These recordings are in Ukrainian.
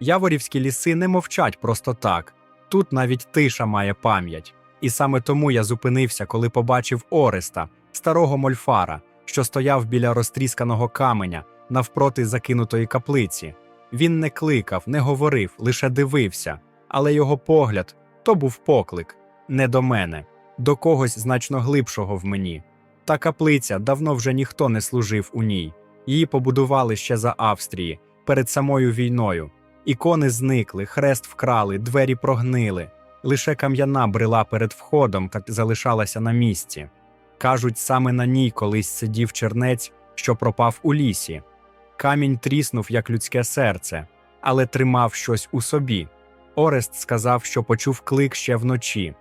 Яворівські ліси не мовчать просто так. Тут навіть тиша має пам'ять. І саме тому я зупинився, коли побачив Ореста, старого мольфара, що стояв біля розтрісканого каменя навпроти закинутої каплиці. Він не кликав, не говорив, лише дивився, але його погляд то був поклик не до мене, до когось значно глибшого в мені. Та каплиця давно вже ніхто не служив у ній. Її побудували ще за Австрії, перед самою війною. Ікони зникли, хрест вкрали, двері прогнили. Лише кам'яна брела перед входом ка- залишалася на місці. Кажуть, саме на ній колись сидів чернець, що пропав у лісі. Камінь тріснув, як людське серце, але тримав щось у собі. Орест сказав, що почув клик ще вночі.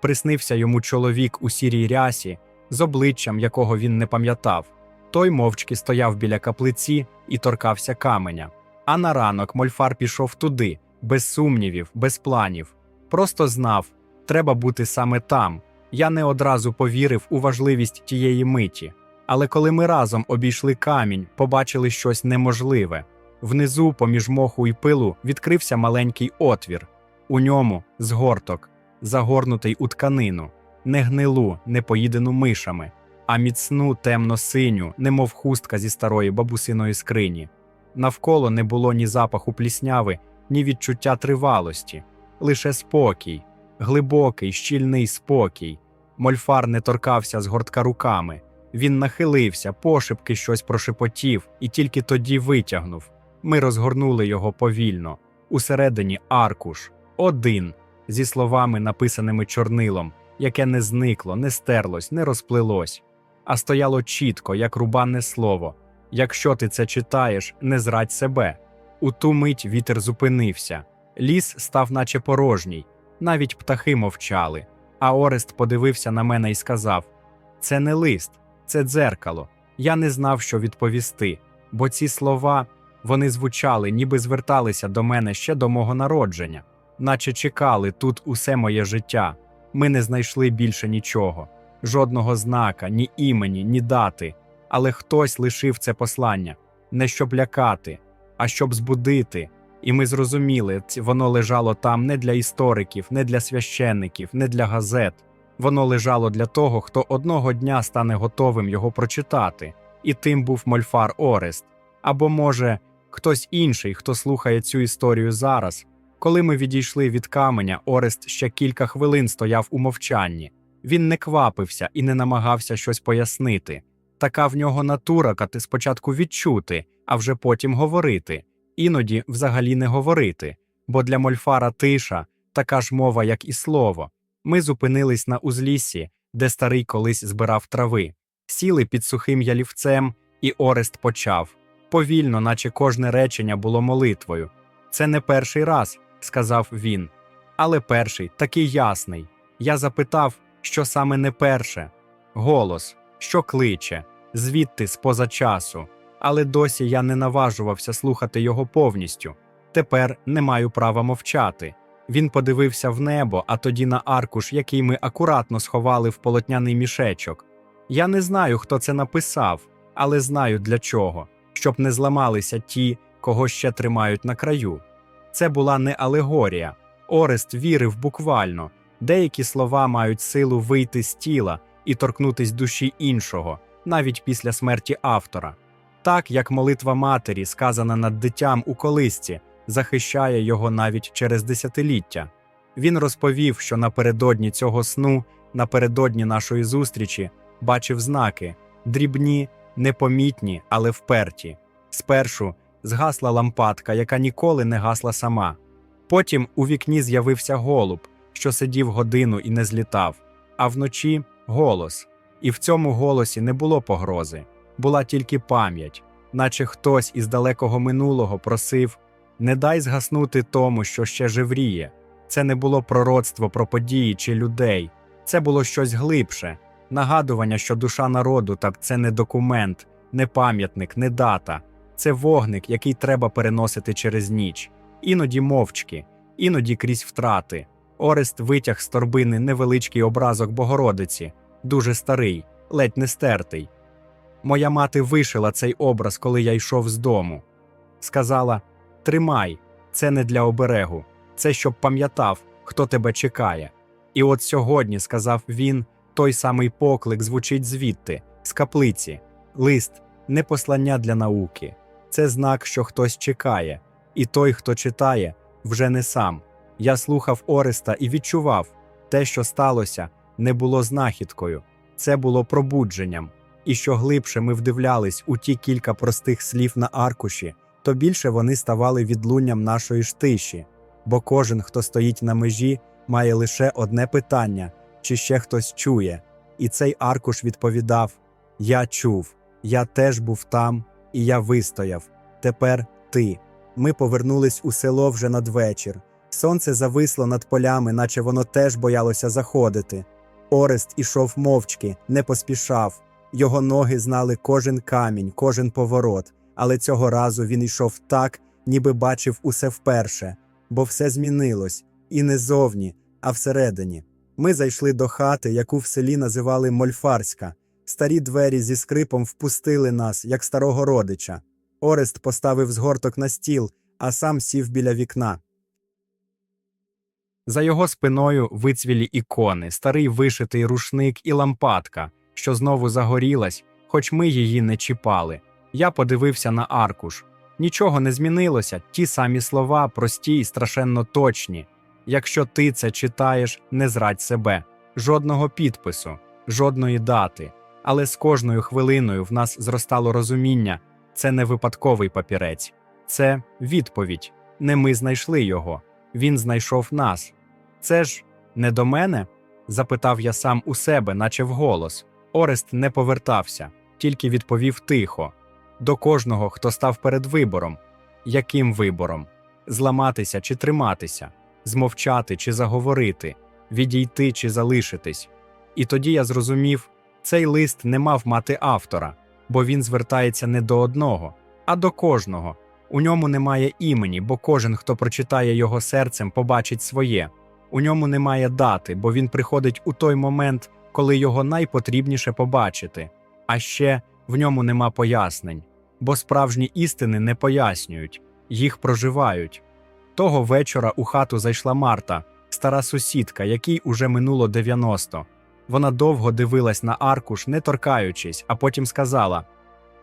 Приснився йому чоловік у сірій рясі, з обличчям якого він не пам'ятав. Той мовчки стояв біля каплиці і торкався каменя. А на ранок Мольфар пішов туди, без сумнівів, без планів. Просто знав, треба бути саме там. Я не одразу повірив у важливість тієї миті. Але коли ми разом обійшли камінь, побачили щось неможливе. Внизу, поміж моху і пилу, відкрився маленький отвір. У ньому згорток, загорнутий у тканину, не гнилу, не поїдену мишами, а міцну темно-синю, немов хустка зі старої бабусиної скрині. Навколо не було ні запаху плісняви, ні відчуття тривалості, лише спокій, глибокий, щільний спокій. Мольфар не торкався з гортка руками. Він нахилився, пошепки щось прошепотів і тільки тоді витягнув. Ми розгорнули його повільно. Усередині аркуш, один, зі словами, написаними чорнилом, яке не зникло, не стерлось, не розплилось, а стояло чітко, як рубанне слово. Якщо ти це читаєш, не зрадь себе. У ту мить вітер зупинився. Ліс став наче порожній, навіть птахи мовчали. А Орест подивився на мене і сказав: Це не лист, це дзеркало. Я не знав, що відповісти, бо ці слова вони звучали, ніби зверталися до мене ще до мого народження, наче чекали тут усе моє життя. Ми не знайшли більше нічого, жодного знака, ні імені, ні дати. Але хтось лишив це послання не щоб лякати, а щоб збудити. І ми зрозуміли, воно лежало там не для істориків, не для священників, не для газет. Воно лежало для того, хто одного дня стане готовим його прочитати, і тим був Мольфар Орест. Або, може, хтось інший, хто слухає цю історію зараз. Коли ми відійшли від каменя, Орест ще кілька хвилин стояв у мовчанні. Він не квапився і не намагався щось пояснити. Така в нього натура, кати спочатку відчути, а вже потім говорити, іноді взагалі не говорити, бо для Мольфара тиша така ж мова, як і слово. Ми зупинились на узліссі, де старий колись збирав трави, сіли під сухим ялівцем, і Орест почав. Повільно, наче кожне речення було молитвою. Це не перший раз, сказав він. Але перший такий ясний. Я запитав, що саме не перше. Голос, що кличе, звідти споза часу. Але досі я не наважувався слухати його повністю. Тепер не маю права мовчати. Він подивився в небо, а тоді на аркуш, який ми акуратно сховали в полотняний мішечок. Я не знаю, хто це написав, але знаю для чого, щоб не зламалися ті, кого ще тримають на краю. Це була не алегорія. Орест вірив буквально. Деякі слова мають силу вийти з тіла і торкнутись душі іншого, навіть після смерті автора. Так як молитва матері, сказана над дитям у колисці, захищає його навіть через десятиліття. Він розповів, що напередодні цього сну, напередодні нашої зустрічі, бачив знаки дрібні, непомітні, але вперті. Спершу згасла лампадка, яка ніколи не гасла сама. Потім у вікні з'явився голуб, що сидів годину і не злітав, а вночі голос. І в цьому голосі не було погрози, була тільки пам'ять, наче хтось із далекого минулого просив не дай згаснути тому, що ще живріє. Це не було пророцтво про події чи людей, це було щось глибше, нагадування, що душа народу та це не документ, не пам'ятник, не дата, це вогник, який треба переносити через ніч, іноді мовчки, іноді крізь втрати. Орест витяг з торбини невеличкий образок Богородиці, дуже старий, ледь не стертий. Моя мати вишила цей образ, коли я йшов з дому. Сказала: Тримай, Це не для оберегу, це щоб пам'ятав, хто тебе чекає. І от сьогодні, сказав він, той самий поклик звучить звідти, з каплиці. Лист не послання для науки, це знак, що хтось чекає, і той, хто читає, вже не сам. Я слухав Ореста і відчував, те, що сталося, не було знахідкою, це було пробудженням. І що глибше ми вдивлялись у ті кілька простих слів на аркуші, то більше вони ставали відлунням нашої ж тиші, бо кожен, хто стоїть на межі, має лише одне питання чи ще хтось чує. І цей аркуш відповідав: Я чув, я теж був там, і я вистояв. Тепер ти. Ми повернулись у село вже надвечір. Сонце зависло над полями, наче воно теж боялося заходити. Орест ішов мовчки, не поспішав. Його ноги знали кожен камінь, кожен поворот, але цього разу він йшов так, ніби бачив усе вперше, бо все змінилось і не зовні, а всередині. Ми зайшли до хати, яку в селі називали Мольфарська. Старі двері зі скрипом впустили нас, як старого родича. Орест поставив згорток на стіл, а сам сів біля вікна. За його спиною вицвілі ікони, старий вишитий рушник і лампадка, що знову загорілась, хоч ми її не чіпали. Я подивився на аркуш. Нічого не змінилося, ті самі слова, прості й страшенно точні. Якщо ти це читаєш, не зрадь себе, жодного підпису, жодної дати. Але з кожною хвилиною в нас зростало розуміння це не випадковий папірець, це відповідь. Не ми знайшли його, він знайшов нас. Це ж не до мене? запитав я сам у себе, наче вголос. Орест не повертався, тільки відповів тихо до кожного, хто став перед вибором. Яким вибором? Зламатися чи триматися, змовчати чи заговорити, відійти чи залишитись. І тоді я зрозумів, цей лист не мав мати автора, бо він звертається не до одного, а до кожного. У ньому немає імені, бо кожен, хто прочитає його серцем, побачить своє. У ньому немає дати, бо він приходить у той момент, коли його найпотрібніше побачити. А ще в ньому нема пояснень, бо справжні істини не пояснюють, їх проживають. Того вечора у хату зайшла Марта, стара сусідка, якій уже минуло 90. Вона довго дивилась на аркуш, не торкаючись, а потім сказала: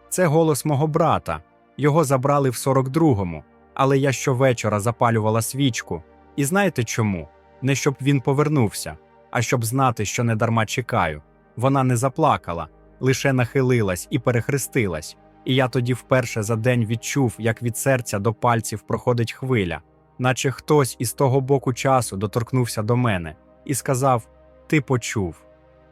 Це голос мого брата. Його забрали в 42-му, але я щовечора запалювала свічку. І знаєте чому? Не щоб він повернувся, а щоб знати, що недарма чекаю. Вона не заплакала, лише нахилилась і перехрестилась. І я тоді вперше за день відчув, як від серця до пальців проходить хвиля, наче хтось із того боку часу доторкнувся до мене і сказав: Ти почув.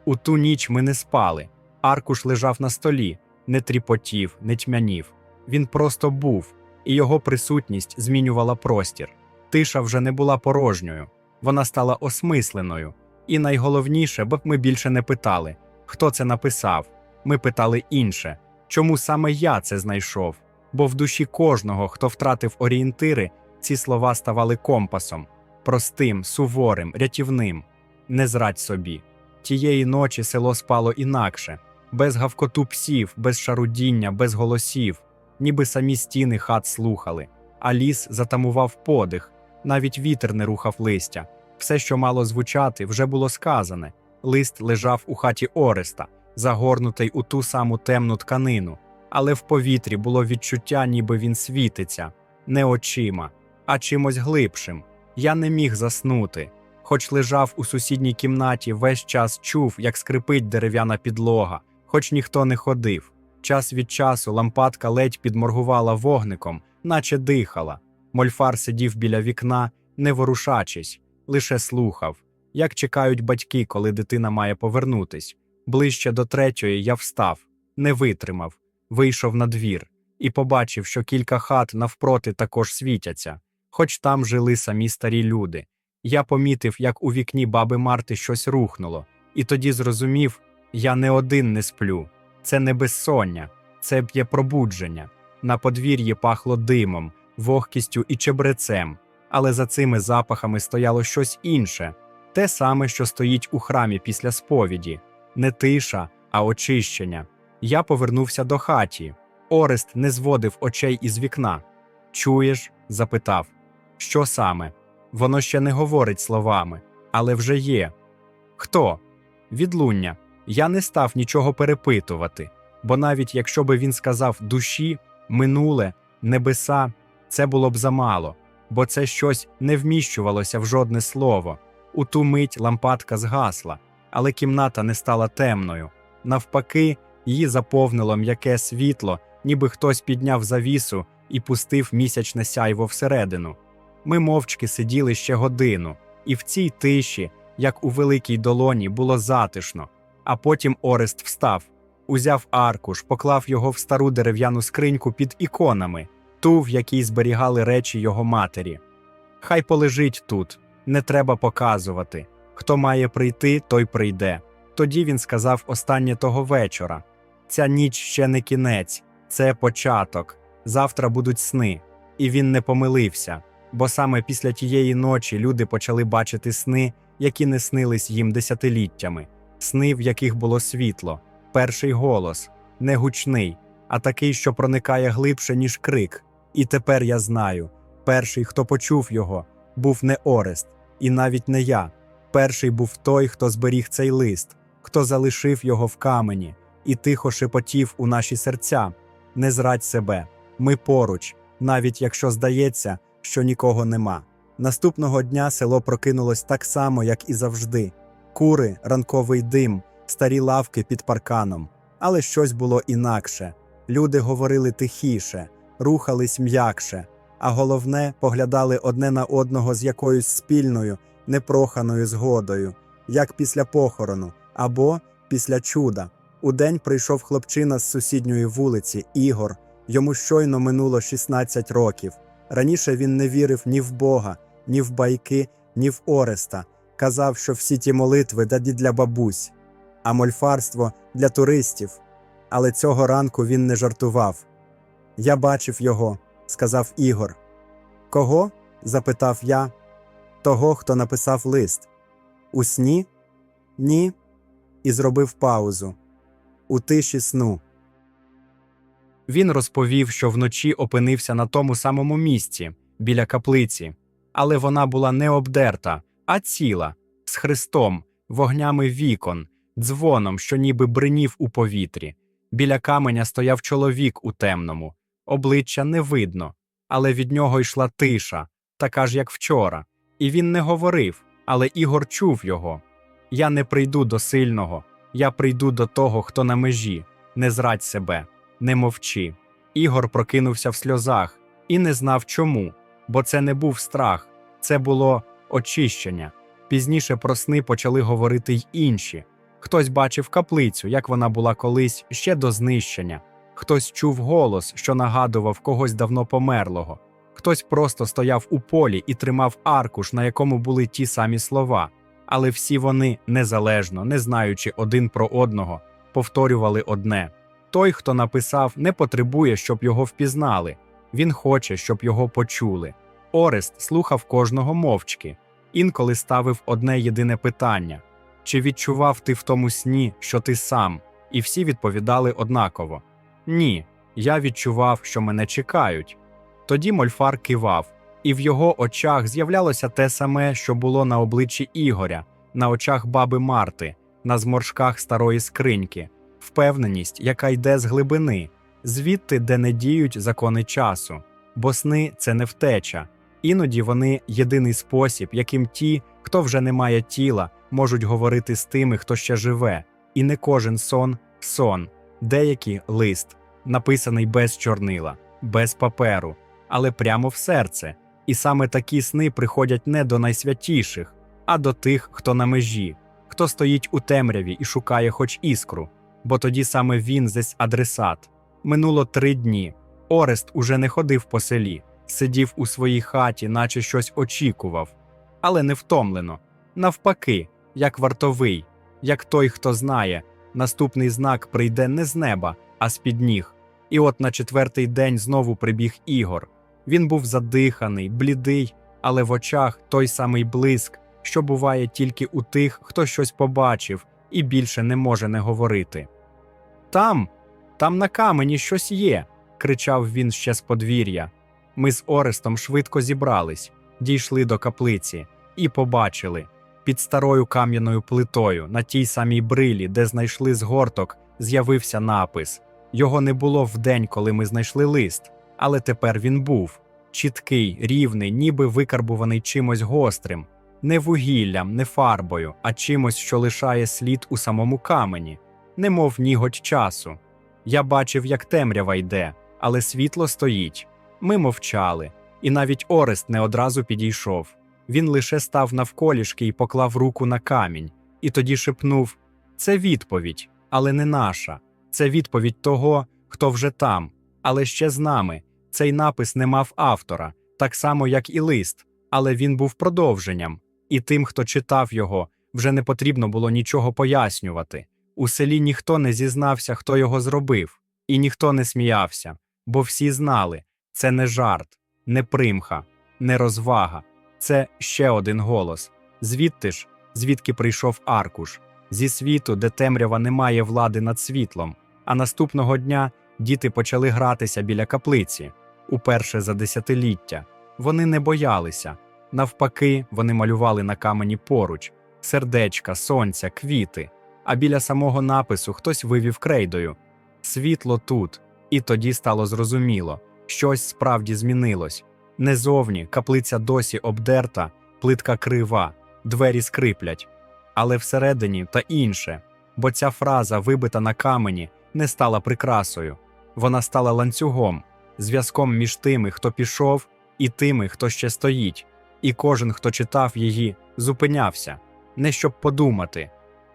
У ту ніч ми не спали. Аркуш лежав на столі, не тріпотів, не тьмянів. Він просто був, і його присутність змінювала простір. Тиша вже не була порожньою, вона стала осмисленою. І найголовніше, бо ми більше не питали, хто це написав. Ми питали інше, чому саме я це знайшов. Бо в душі кожного, хто втратив орієнтири, ці слова ставали компасом простим, суворим, рятівним. Не зрадь собі. Тієї ночі село спало інакше, без гавкоту псів, без шарудіння, без голосів, ніби самі стіни хат слухали, а ліс затамував подих, навіть вітер не рухав листя. Все, що мало звучати, вже було сказане. Лист лежав у хаті Ореста, загорнутий у ту саму темну тканину, але в повітрі було відчуття, ніби він світиться, не очима, а чимось глибшим. Я не міг заснути. Хоч лежав у сусідній кімнаті, весь час чув, як скрипить дерев'яна підлога, хоч ніхто не ходив. Час від часу лампадка ледь підморгувала вогником, наче дихала. Мольфар сидів біля вікна, не ворушачись, лише слухав, як чекають батьки, коли дитина має повернутись. Ближче до третьої я встав, не витримав, вийшов на двір і побачив, що кілька хат навпроти також світяться, хоч там жили самі старі люди. Я помітив, як у вікні баби Марти щось рухнуло, і тоді зрозумів, я не один не сплю. Це не безсоння, це є пробудження. На подвір'ї пахло димом, вогкістю і чебрецем, але за цими запахами стояло щось інше, те саме, що стоїть у храмі після сповіді, не тиша, а очищення. Я повернувся до хаті. Орест не зводив очей із вікна. Чуєш? запитав. Що саме? Воно ще не говорить словами, але вже є. Хто? Відлуння. Я не став нічого перепитувати, бо навіть якщо би він сказав душі, минуле, небеса, це було б замало, бо це щось не вміщувалося в жодне слово. У ту мить лампадка згасла, але кімната не стала темною. Навпаки, її заповнило м'яке світло, ніби хтось підняв завісу і пустив місячне сяйво всередину. Ми мовчки сиділи ще годину, і в цій тиші, як у великій долоні, було затишно. А потім Орест встав, узяв аркуш, поклав його в стару дерев'яну скриньку під іконами, ту, в якій зберігали речі його матері. Хай полежить тут, не треба показувати. Хто має прийти, той прийде. Тоді він сказав останнє того вечора: ця ніч ще не кінець, це початок. Завтра будуть сни. І він не помилився, бо саме після тієї ночі люди почали бачити сни, які не снились їм десятиліттями, сни, в яких було світло, перший голос, не гучний, а такий, що проникає глибше, ніж крик. І тепер я знаю: перший, хто почув його, був не Орест, і навіть не я. Перший був той, хто зберіг цей лист, хто залишив його в камені і тихо шепотів у наші серця. Не зрадь себе, ми поруч, навіть якщо здається, що нікого нема. Наступного дня село прокинулось так само, як і завжди: кури, ранковий дим, старі лавки під парканом. Але щось було інакше. Люди говорили тихіше, рухались м'якше, а головне, поглядали одне на одного з якоюсь спільною, непроханою згодою, як після похорону або після чуда. Удень прийшов хлопчина з сусідньої вулиці, Ігор. Йому щойно минуло 16 років. Раніше він не вірив ні в Бога, ні в байки, ні в Ореста. Казав, що всі ті молитви даді для бабусь, а мольфарство для туристів. Але цього ранку він не жартував. Я бачив його, сказав Ігор. Кого? запитав я. Того, хто написав лист. У сні? Ні. І зробив паузу. У тиші сну. Він розповів, що вночі опинився на тому самому місці, біля каплиці, але вона була не обдерта, а ціла, з хрестом, вогнями вікон, дзвоном, що ніби бринів у повітрі. Біля каменя стояв чоловік у темному, обличчя не видно, але від нього йшла тиша, така ж, як вчора. І він не говорив, але Ігор чув його. Я не прийду до сильного, я прийду до того, хто на межі, не зрадь себе, не мовчи. Ігор прокинувся в сльозах і не знав чому, бо це не був страх, це було очищення. Пізніше про сни почали говорити й інші. Хтось бачив каплицю, як вона була колись ще до знищення, хтось чув голос, що нагадував когось давно померлого, хтось просто стояв у полі і тримав аркуш, на якому були ті самі слова. Але всі вони, незалежно, не знаючи один про одного, повторювали одне: той, хто написав, не потребує, щоб його впізнали, він хоче, щоб його почули. Орест слухав кожного мовчки, інколи ставив одне єдине питання: чи відчував ти в тому сні, що ти сам? І всі відповідали однаково: Ні, я відчував, що мене чекають. Тоді Мольфар кивав, і в його очах з'являлося те саме, що було на обличчі Ігоря, на очах баби Марти, на зморшках старої скриньки, впевненість, яка йде з глибини, звідти, де не діють закони часу, бо сни це не втеча. Іноді вони єдиний спосіб, яким ті, хто вже не має тіла, можуть говорити з тими, хто ще живе, і не кожен сон сон, деякий лист, написаний без чорнила, без паперу, але прямо в серце. І саме такі сни приходять не до найсвятіших, а до тих, хто на межі, хто стоїть у темряві і шукає хоч іскру, бо тоді саме він здесь адресат. Минуло три дні. Орест уже не ходив по селі, сидів у своїй хаті, наче щось очікував, але не втомлено. Навпаки, як вартовий, як той, хто знає, наступний знак прийде не з неба, а з під ніг. І от на четвертий день знову прибіг Ігор. Він був задиханий, блідий, але в очах той самий блиск, що буває тільки у тих, хто щось побачив і більше не може не говорити. Там, там на камені щось є, кричав він ще з подвір'я. Ми з Орестом швидко зібрались. дійшли до каплиці і побачили під старою кам'яною плитою на тій самій брилі, де знайшли згорток, з'явився напис. Його не було в день, коли ми знайшли лист, але тепер він був чіткий, рівний, ніби викарбуваний чимось гострим, не вугіллям, не фарбою, а чимось, що лишає слід у самому камені, немов ніготь часу. Я бачив, як темрява йде, але світло стоїть. Ми мовчали, і навіть Орест не одразу підійшов. Він лише став навколішки і поклав руку на камінь, і тоді шепнув: Це відповідь, але не наша. Це відповідь того, хто вже там, але ще з нами. Цей напис не мав автора, так само, як і лист, але він був продовженням, і тим, хто читав його, вже не потрібно було нічого пояснювати. У селі ніхто не зізнався, хто його зробив, і ніхто не сміявся, бо всі знали це не жарт, не примха, не розвага, це ще один голос. Звідти ж, звідки прийшов аркуш, зі світу, де темрява не має влади над світлом. А наступного дня діти почали гратися біля каплиці уперше за десятиліття. Вони не боялися. Навпаки, вони малювали на камені поруч сердечка, сонця, квіти. А біля самого напису хтось вивів крейдою світло тут. І тоді стало зрозуміло, щось справді змінилось. Не зовні каплиця досі обдерта, плитка крива, двері скриплять. Але всередині та інше, бо ця фраза, вибита на камені, не стала прикрасою. Вона стала ланцюгом, зв'язком між тими, хто пішов, і тими, хто ще стоїть. І кожен, хто читав її, зупинявся не щоб подумати,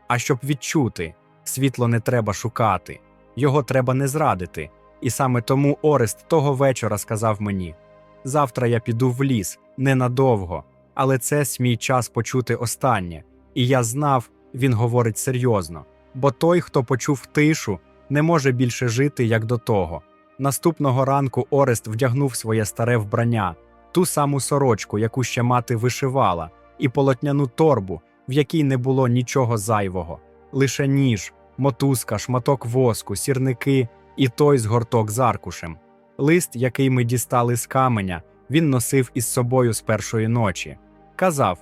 а щоб відчути світло не треба шукати, його треба не зрадити. І саме тому Орест того вечора сказав мені: завтра я піду в ліс ненадовго, але це мій час почути останнє. І я знав, він говорить серйозно, бо той, хто почув тишу, не може більше жити, як до того. Наступного ранку Орест вдягнув своє старе вбрання, ту саму сорочку, яку ще мати вишивала, і полотняну торбу, в якій не було нічого зайвого, лише ніж, мотузка, шматок воску, сірники і той згорток з аркушем. Лист, який ми дістали з каменя, він носив із собою з першої ночі. Казав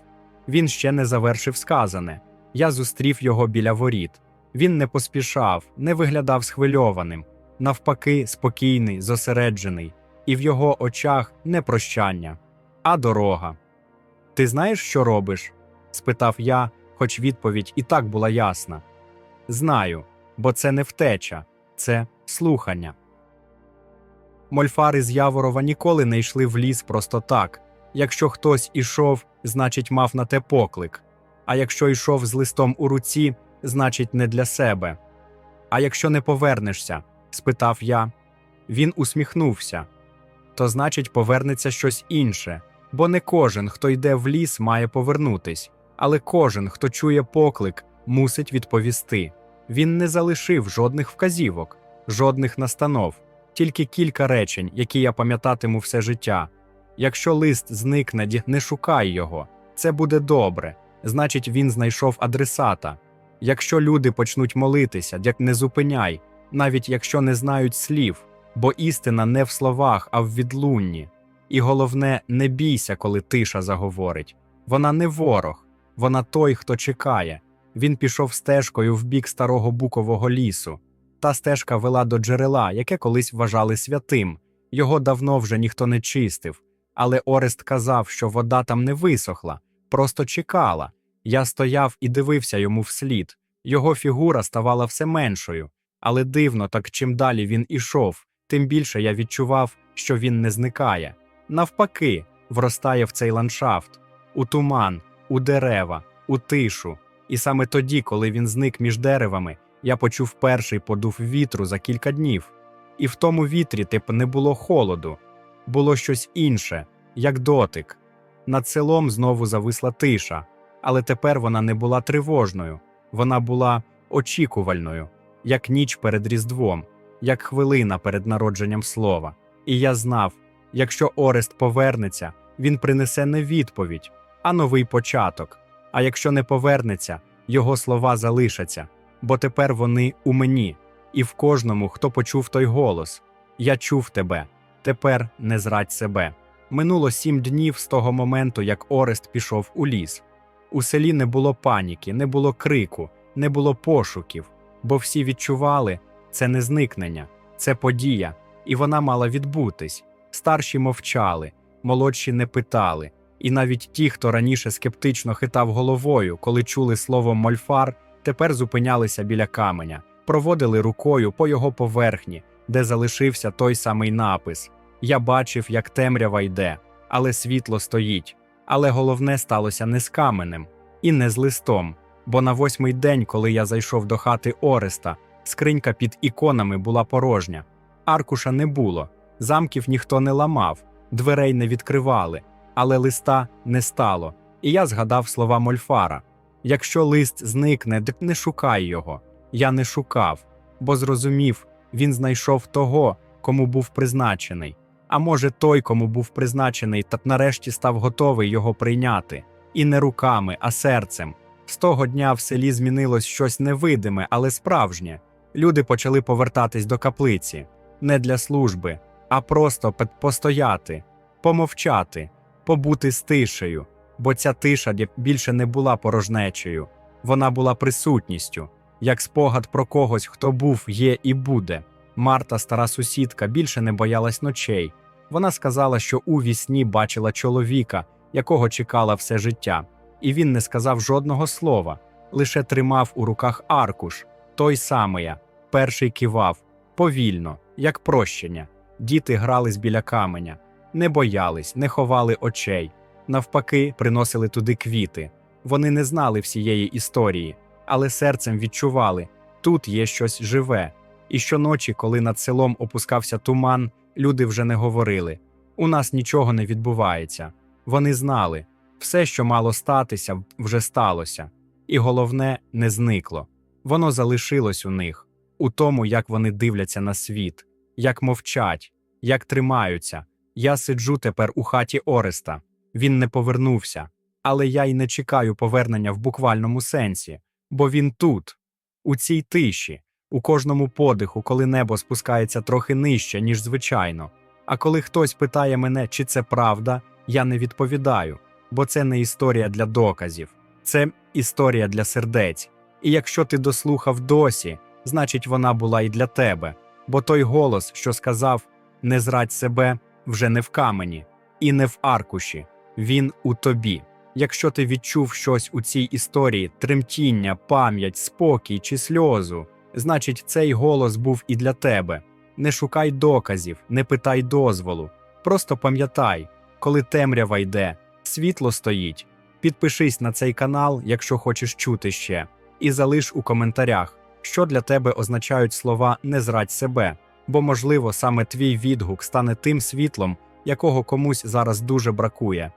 він ще не завершив сказане. Я зустрів його біля воріт. Він не поспішав, не виглядав схвильованим, навпаки, спокійний, зосереджений, і в його очах не прощання, а дорога. Ти знаєш, що робиш? спитав я, хоч відповідь і так була ясна. Знаю, бо це не втеча, це слухання. Мольфари з Яворова ніколи не йшли в ліс просто так. Якщо хтось ішов, значить мав на те поклик. А якщо йшов з листом у руці, значить, не для себе. А якщо не повернешся? спитав я. Він усміхнувся. То значить, повернеться щось інше, бо не кожен, хто йде в ліс, має повернутись, але кожен, хто чує поклик, мусить відповісти. Він не залишив жодних вказівок, жодних настанов, тільки кілька речень, які я пам'ятатиму все життя. Якщо лист зникне, не шукай його. Це буде добре. Значить, він знайшов адресата. Якщо люди почнуть молитися, не зупиняй, навіть якщо не знають слів, бо істина не в словах, а в відлунні. І головне, не бійся, коли тиша заговорить. Вона не ворог, вона той, хто чекає. Він пішов стежкою в бік старого букового лісу. Та стежка вела до джерела, яке колись вважали святим. Його давно вже ніхто не чистив. Але Орест казав, що вода там не висохла, просто чекала. Я стояв і дивився йому вслід. Його фігура ставала все меншою, але дивно, так чим далі він ішов, тим більше я відчував, що він не зникає. Навпаки, вростає в цей ландшафт, у туман, у дерева, у тишу. І саме тоді, коли він зник між деревами, я почув перший подув вітру за кілька днів. І в тому вітрі тип не було холоду, було щось інше, як дотик. Над селом знову зависла тиша, але тепер вона не була тривожною, вона була очікувальною, як ніч перед Різдвом, як хвилина перед народженням слова. І я знав, якщо Орест повернеться, він принесе не відповідь, а новий початок. А якщо не повернеться, його слова залишаться, бо тепер вони у мені, і в кожному, хто почув той голос. Я чув тебе, тепер не зрадь себе. Минуло сім днів з того моменту, як Орест пішов у ліс. У селі не було паніки, не було крику, не було пошуків, бо всі відчували це не зникнення, це подія, і вона мала відбутись. Старші мовчали, молодші не питали, і навіть ті, хто раніше скептично хитав головою, коли чули слово мольфар, тепер зупинялися біля каменя, проводили рукою по його поверхні, де залишився той самий напис. Я бачив, як темрява йде, але світло стоїть. Але головне сталося не з каменем і не з листом, бо на восьмий день, коли я зайшов до хати Ореста, скринька під іконами була порожня. Аркуша не було, замків ніхто не ламав, дверей не відкривали, але листа не стало. І я згадав слова Мольфара: якщо лист зникне, так не шукай його. Я не шукав, бо зрозумів, він знайшов того, кому був призначений. А може, той, кому був призначений, та нарешті став готовий його прийняти, і не руками, а серцем. З того дня в селі змінилось щось невидиме, але справжнє. Люди почали повертатись до каплиці не для служби, а просто постояти, помовчати, побути з тишею, бо ця тиша більше не була порожнечею, вона була присутністю, як спогад про когось, хто був, є і буде. Марта, стара сусідка, більше не боялась ночей. Вона сказала, що у вісні бачила чоловіка, якого чекала все життя, і він не сказав жодного слова, лише тримав у руках аркуш, той самий, перший кивав, повільно, як прощення. Діти грались біля каменя, не боялись, не ховали очей. Навпаки, приносили туди квіти. Вони не знали всієї історії, але серцем відчували тут є щось живе. І щоночі, коли над селом опускався туман, люди вже не говорили у нас нічого не відбувається. Вони знали все, що мало статися, вже сталося, і головне, не зникло. Воно залишилось у них, у тому, як вони дивляться на світ, як мовчать, як тримаються. Я сиджу тепер у хаті Ореста. Він не повернувся, але я й не чекаю повернення в буквальному сенсі, бо він тут, у цій тиші, у кожному подиху, коли небо спускається трохи нижче, ніж звичайно. А коли хтось питає мене, чи це правда, я не відповідаю, бо це не історія для доказів, це історія для сердець. І якщо ти дослухав досі, значить вона була і для тебе, бо той голос, що сказав не зрадь себе, вже не в камені і не в аркуші, він у тобі. Якщо ти відчув щось у цій історії тремтіння, пам'ять, спокій чи сльозу, значить цей голос був і для тебе. Не шукай доказів, не питай дозволу. Просто пам'ятай, коли темрява йде, світло стоїть. Підпишись на цей канал, якщо хочеш чути ще, і залиш у коментарях, що для тебе означають слова не зрадь себе, бо, можливо, саме твій відгук стане тим світлом, якого комусь зараз дуже бракує.